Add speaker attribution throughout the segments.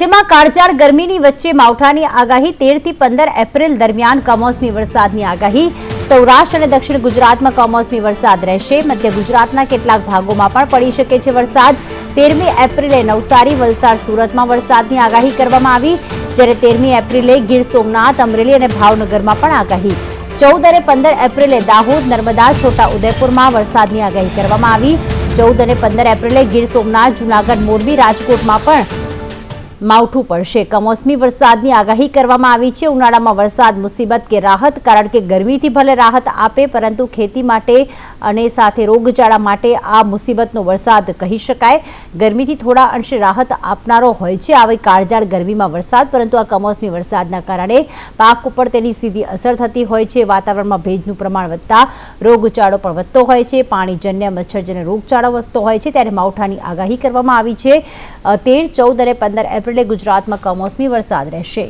Speaker 1: જેમાં કાળજાળ ગરમીની વચ્ચે માવઠાની આગાહી તેરથી પંદર એપ્રિલ દરમિયાન કમોસમી વરસાદની આગાહી. સૌરાષ્ટ્ર અને દક્ષિણ ગુજરાતમાં કમોસમી વરસાદ રહેશે. મધ્ય ગુજરાતના કેટલાક ભાગોમાં પણ પડી શકે છે વરસાદ. તેરમી એપ્રિલે નવસારી, વલસાડ, સુરતમાં વરસાદની આગાહી કરવામાં આવી. જ્યારે તેરમી એપ્રિલે ગીર સોમનાથ, અમરેલી અને ભાવનગરમાં પણ આગાહી. ચૌદ અને પંદર એપ્રિલે દાહોદ, નર્મદા છોટા ઉદયપુરમાં વરસાદની આગાહી કરવામાં આવી. ચૌદ અને પંદર એપ્રિલે ગીર સોમનાથ, જૂનાગઢ, મોરબી, રાજકોટમાં પણ માવઠું પડશે. કમોસમી વરસાદની આગાહી કરવામાં આવી છે. ઉનાળામાં વરસાદ, મુસીબત કે રાહત, કારણ કે ગરમીથી ભલે રાહત આપે, પરંતુ ખેતી માટે અને સાથે રોગચાળા માટે આ મુસીબતનો વરસાદ કહી શકાય. ગરમીથી થોડા અંશે રાહત આપનારો હોય છે આવી કાળજાળ ગરમીમાં વરસાદ, પરંતુ આ કમોસમી વરસાદના કારણે પાક ઉપર તેની સીધી અસર થતી હોય છે. વાતાવરણમાં ભેજનું પ્રમાણ વધતા રોગચાળો પણ વધતો હોય છે. પાણીજન્ય, મચ્છરજન્ય રોગચાળો વધતો હોય છે. ત્યારે માવઠાની આગાહી કરવામાં આવી છે. તેર, ચૌદ અને પંદર એપ્રિલે ગુજરાતમાં કમોસમી વરસાદ રહેશે.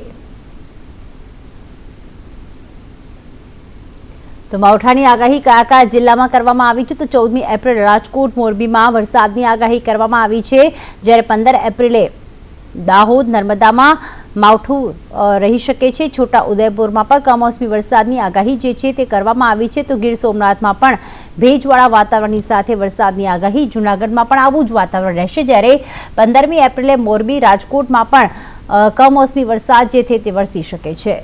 Speaker 1: તો માવઠાની આગાહી કયા કયા જિલ્લામાં કરવામાં આવી છે? તો ચૌદમી એપ્રિલ રાજકોટ મોરબીમાં વરસાદની આગાહી કરવામાં આવી છે. જ્યારે પંદર એપ્રિલે દાહોદ, નર્મદામાં માવઠું રહી શકે છે. છોટા ઉદયપુરમાં પણ કમોસમી વરસાદની આગાહી જે છે તે કરવામાં આવી છે. તો ગીર સોમનાથમાં પણ ભેજવાળા વાતાવરણની સાથે વરસાદની આગાહી. જૂનાગઢમાં પણ આવું જ વાતાવરણ રહેશે. જ્યારે પંદરમી એપ્રિલે મોરબી, રાજકોટમાં પણ કમોસમી વરસાદ જે છે તે વરસી શકે છે.